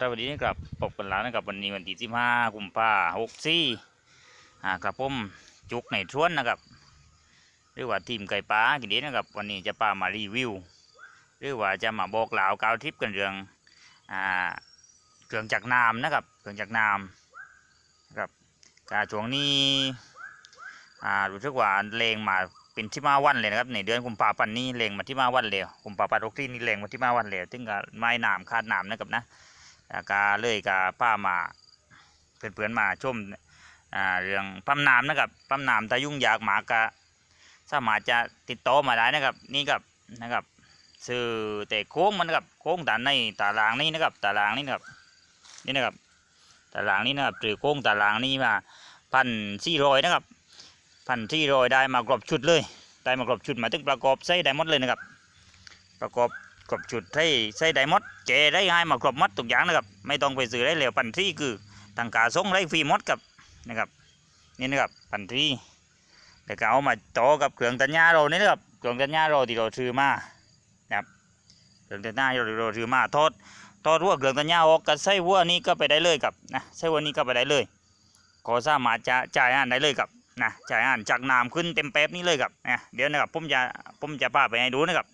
ถ้าวันนี้กับปกกันแล้วนะครับวันนี้วันที่สิบห้ากุมภาหกสี่อ่ากระผมจุกในทวนนะครับหรือว่าทีมไก่ป้ากินเด็ดนะครับวันนี้จะป้ามารีวิว หรือว่าจะมาบอกกล่ากาวทิปกันเรื่องอ่าเครื่องจักรน้ำนะครับเครื่องจักรน้ำนะครับกาช่วงนี้อ่ารู้สึกว่าเลงมาเป็นที่มาวันเลยนะครับในเดือนกุมภาพันธ์นี้เลงมาที่มาวันเลยกุมภาพันธ์หกสี่นี่เลงมาที่มาวันเลยถึงกับไม้น้ำคาดน้ำนะครับนะ แล้วก็เลยก็ป้ามาเพื่อนๆมาชมอ่าเรื่องปั๊มน้ำนะครับปั๊มน้ำถ้ายุ่งยากหมากก็สามารถจะติดต่อมาได้นะครับ นี่ครับนะครับซื้อแต่โค้งมันนะครับโค้งตาในตารางนี้นะครับตารางนี้นะครับนี่นะครับตารางนี้นะครับซื้อโค้งตารางนี้มาพันสี่ร้อยนะครับพันสี่ร้อยได้มากรอบชุดเลย ได้มากรอบชุดมาถึงประกอบใส่ได้หมดเลยนะครับ ประกอบ กรบจุดให้ใส่ได้หมดเจได้ให้มากรบหมดทุกอย่างนะครับ ไม่ต้องไปซื้อได้เหลวปันที่คือทางกาส่งได้ฟรีหมดกับนะครับนี่นะครับปันที่แล้วก็เอามาต่อกับเครื่องตัดหญ้าเรานี่นะครับเครื่องตัดหญ้าเราที่เราซื้อมานะครับเครื่องตัดหญ้าเราที่เราซื้อมาทอดทอดวัวเครื่องตัดหญ้าออกกับใส่วัวนี้ก็ไปได้เลยกับนะใส่วัวนี้ก็ไปได้เลยก็สามารถจะจ่ายอ่านได้เลยกับนะจ่ายอ่านจากน้ำขึ้นเต็มแป๊บนี้เลยกับนะเดี๋ยวนะครับผมจะผมจะพาไปให้ดูนะครับ